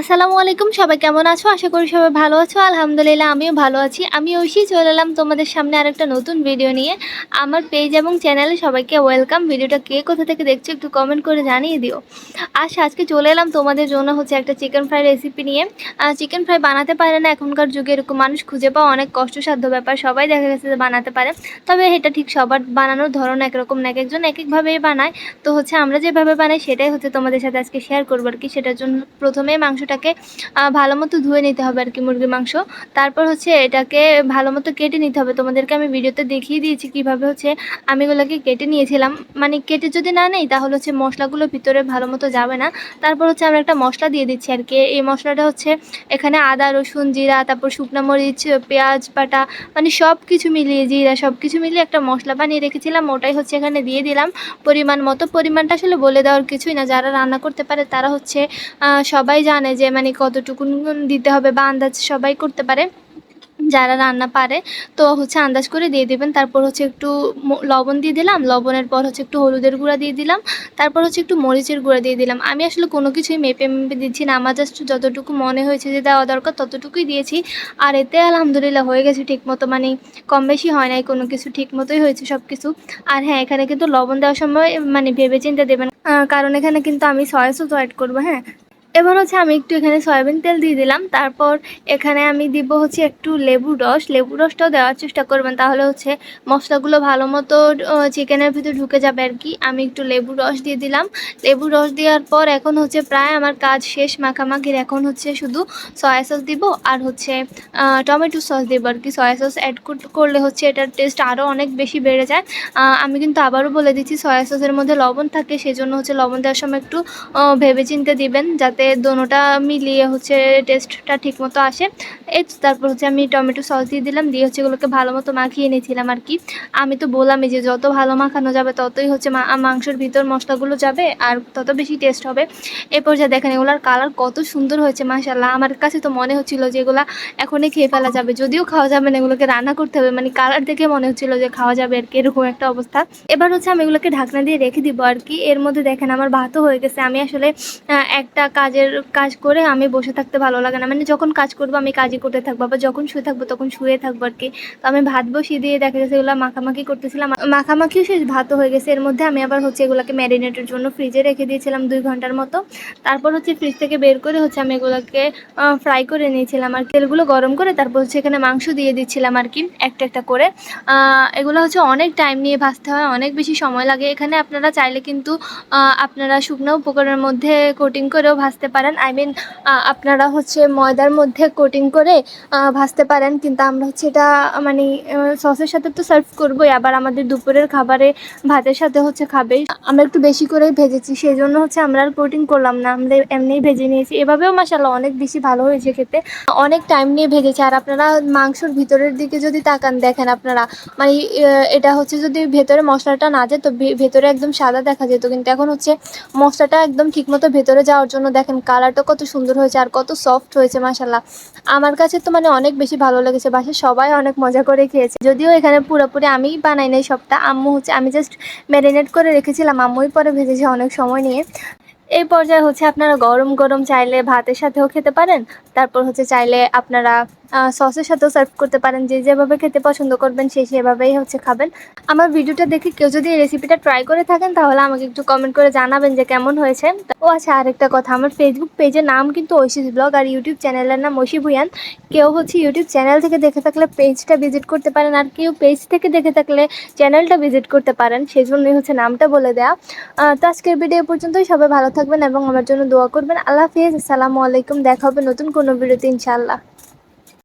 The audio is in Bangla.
আসসালামু আলাইকুম, সবাই কেমন আছো? আশা করি সবাই ভালো আছো। আলহামদুলিল্লাহ, আমিও ভালো আছি। আমি ঐশী চলে এলাম তোমাদের সামনে আর একটা নতুন ভিডিও নিয়ে। আমার পেজ এবং চ্যানেলে সবাইকে ওয়েলকাম ভিডিওটা কে কোথা থেকে দেখছ একটু কমেন্ট করে জানিয়ে দিও। আচ্ছা আজকে চলে এলাম তোমাদের জন্য হচ্ছে একটা চিকেন ফ্রাই রেসিপি নিয়ে। চিকেন ফ্রাই বানাতে পারে না এখনকার যুগে এরকম মানুষ খুঁজে পাওয়া অনেক কষ্টসাধ্য ব্যাপার। সবাই দেখা গেছে যে বানাতে পারে। তবে এটা ঠিক সবার বানানোর ধরন একরকম এক একজন এক একভাবেই বানায়। তো হচ্ছে আমরা যেভাবে বানাই সেটাই হচ্ছে তোমাদের সাথে আজকে শেয়ার করব আর কি। সেটার জন্য প্রথমে মাংসটাকে ভালো মতো ধুয়ে নিতে হবে আর কি মুরগির মাংস। তারপর হচ্ছে এটাকে ভালো মতো কেটে নিতে হবে। তোমাদেরকে আমি ভিডিওতে দেখিয়ে দিয়েছি কীভাবে হচ্ছে আমি এগুলোকে কেটে নিয়েছিলাম। মানে কেটে যদি না নেই, তাহলে হচ্ছে মশলাগুলো ভিতরে ভালো মতো যাবে না। তারপর হচ্ছে আমরা একটা মশলা দিয়ে দিচ্ছি আর কি। এই মশলাটা হচ্ছে এখানে আদা, রসুন, জিরা, তারপর শুকনো মরিচ, পেঁয়াজ, বাটা মানে সব কিছু মিলিয়ে জিরা সব কিছু মিলিয়ে একটা মশলা বানিয়ে রেখেছিলাম। ওটাই হচ্ছে এখানে দিয়ে দিলাম। পরিমাণ মতো। পরিমাণটা আসলে বলে দেওয়ার কিছুই না। যারা রান্না করতে পারে, তারা হচ্ছে সবাই জানে যে মানে কতটুকু দিতে হবে বা আন্দাজ সবাই করতে পারে, যারা রান্না পারে, তো হচ্ছে আন্দাজ করে দিয়ে দেবেন। তারপর হচ্ছে একটু লবণ দিয়ে দিলাম, লবণের পর হচ্ছে একটু হলুদের গুঁড়া দিয়ে দিলাম, তারপর হচ্ছে একটু মরিচের গুঁড়া দিয়ে দিলাম। আমি আসলে কোনো কিছুই মেপে মেপে দিচ্ছি না, আমার জাস্ট যতটুকু মনে হয়েছে যে দেওয়া দরকার ততটুকুই দিয়েছি। আর এতে আলহামদুলিল্লাহ হয়ে গেছে ঠিক মতো মানে কম বেশি হয় নাই, কোনো কিছু ঠিক মতোই হয়েছে সব কিছু আর হ্যাঁ এখানে কিন্তু লবণ দেওয়ার সময় মানে ভেবে চিন্তে দেবেন কারণ এখানে কিন্তু আমি সয়া সস অ্যাড করব হ্যাঁ? এবার হচ্ছে আমি একটু এখানে সয়াবিন তেল দিয়ে দিলাম। তারপর এখানে আমি দিব হচ্ছে একটু লেবুর রস। লেবুর রসটাও দেওয়ার চেষ্টা করবেন। তাহলে হচ্ছে মশলাগুলো ভালো মতো চিকেনের ভিতরে ঢুকে যাবে আর কি। আমি একটু লেবুর রস দিয়ে দিলাম। লেবুর রস দেওয়ার পর এখন হচ্ছে প্রায় আমার কাজ শেষ মাখামাখির এখন হচ্ছে শুধু সয়া সস দিব আর হচ্ছে টমেটো সস দেবো আর কি। সয়া সস অ্যাড করলে হচ্ছে এটার টেস্ট আরও অনেক বেশি বেড়ে যায়। আমি কিন্তু আবারও বলে দিচ্ছি সয়া সসের মধ্যে লবণ থাকে সেজন্য হচ্ছে লবণ দেওয়ার সময় একটু আহ, ভেবে চিন্তে দিবেন। যাতে দোনোটা মিলিয়ে হচ্ছে টেস্টটা ঠিক মতো আসে। এই তারপর হচ্ছে আমি টমেটো সস দিয়ে দিলাম, দিয়ে হচ্ছে এগুলোকে ভালো মতো মাখিয়ে নিয়েছিলাম আর কি। আমি তো বললামই যে যত ভালো মাখানো যাবে ততই হচ্ছে মাংসের ভিতর মশলাগুলো যাবে আর তত বেশি টেস্ট হবে। এরপর যা দেখেন এগুলোর কালার কত সুন্দর হয়েছে মাশাল্লাহ আমার কাছে তো মনে হচ্ছিল যে এগুলো এখনই খেয়ে ফেলা যাবে, যদিও খাওয়া যাবে না, এগুলোকে রান্না করতে হবে। মানে কালার দেখে মনে হচ্ছিল যে খাওয়া যাবে আর কি, এরকম একটা অবস্থা। এবার হচ্ছে আমি এগুলোকে ঢাকনা দিয়ে রেখে দিব আর কি। এর মধ্যে দেখেন আমার ভাতও হয়ে গেছে। আমি আসলে একটা একটা কাজের কাজ করে আমি বসে থাকতে ভালো লাগে না। মানে যখন কাজ করব আমি কাজই করতে থাকব, আবার যখন শুয়ে থাকব তখন শুয়ে থাকব আর কি। তো আমি ভাত বসিয়ে দিয়ে দেখা গেছে এগুলো মাখামাখি করতেছিলাম। মাখামাখিও শেষ, ভাতও হয়ে গেছে। এর মধ্যে আমি আবার হচ্ছে এগুলোকে ম্যারিনেটের জন্য ফ্রিজে রেখে দিয়েছিলাম দুই ঘণ্টার মতো। তারপর হচ্ছে ফ্রিজ থেকে বের করে হচ্ছে আমি এগুলোকে ফ্রাই করে নিয়েছিলাম আর তেলগুলো গরম করে তারপর হচ্ছে এখানে মাংস দিয়ে দিচ্ছিলাম আর কি, একটা একটা করে। এগুলো হচ্ছে অনেক টাইম নিয়ে ভাজতে হয়, অনেক বেশি সময় লাগে। এখানে আপনারা চাইলে কিন্তু আপনারা শুকনো উপকরণের মধ্যে কোটিং করেও ভাজতে পারেন। আই মিন আপনারা হচ্ছে ময়দার মধ্যে কোটিং করে ভাজতে পারেন। কিন্তু আমরা হচ্ছে এটা মানে সসের সাথে তো সার্ভ করবোই। আবার আমাদের দুপুরের খাবারে ভাতের সাথে হচ্ছে খাবেই। আমরা একটু বেশি করেই ভেজেছি সেই জন্য হচ্ছে আমরা আর কোটিং করলাম না। আমরা এমনিই ভেজে নিয়েছি। এভাবেও মাসাল্লাহ অনেক বেশি ভালো হয়েছে খেতে। অনেক টাইম নিয়ে ভেজেছে। আর আপনারা মাংসর ভিতরের দিকে যদি তাকান, দেখেন আপনারা মানে এটা হচ্ছে যদি ভেতরে মশলাটা না যেত ভেতরে একদম সাদা দেখা যেত। কিন্তু এখন হচ্ছে মশলাটা একদম ঠিকমতো ভেতরে যাওয়ার জন্য দেখেন কালারটা কত সুন্দর হয়েছে আর কত সফট হয়েছে মাসাল্লাহ আমার কাছে তো মানে অনেক বেশি ভালো লেগেছে, বাসায় সবাই অনেক মজা করে খেয়েছে। যদিও এখানে পুরোপুরি আমিই বানাই নাই সবটা, আম্মু হচ্ছে, আমি জাস্ট ম্যারিনেট করে রেখেছিলাম, আম্মুই পরে ভেজেছে অনেক সময় নিয়ে। এই পর্যায়ে হচ্ছে আপনারা গরম গরম চাইলে ভাতের সাথেও খেতে পারেন, তারপর হচ্ছে চাইলে আপনারা সসের সাথেও সার্ভ করতে পারেন। যে যেভাবে খেতে পছন্দ করবেন সে সেভাবেই হচ্ছে খাবেন। আমার ভিডিওটা দেখে কেউ যদি এই রেসিপিটা ট্রাই করে থাকেন তাহলে আমাকে একটু কমেন্ট করে জানাবেন যে কেমন হয়েছে। ও আচ্ছা আরেকটা কথা আমার ফেসবুক পেজের নাম কিন্তু ঐশীস ব্লগ আর ইউটিউব চ্যানেলের নাম ঐশী ভুয়ান কেউ হচ্ছে ইউটিউব চ্যানেল থেকে দেখে থাকলে পেজটা ভিজিট করতে পারেন আর কেউ পেজ থেকে দেখে থাকলে চ্যানেলটা ভিজিট করতে পারেন। সেই জন্যই হচ্ছে নামটা বলে আহ, তো আজকের ভিডিও পর্যন্তই। সবাই ভালো থাকবেন এবং আমার জন্য দোয়া করবেন। আল্লাহ হাফিজ। আসসালামু আলাইকুম। দেখা হবে নতুন কোনো ভিডিওতে ইনশাআল্লাহ।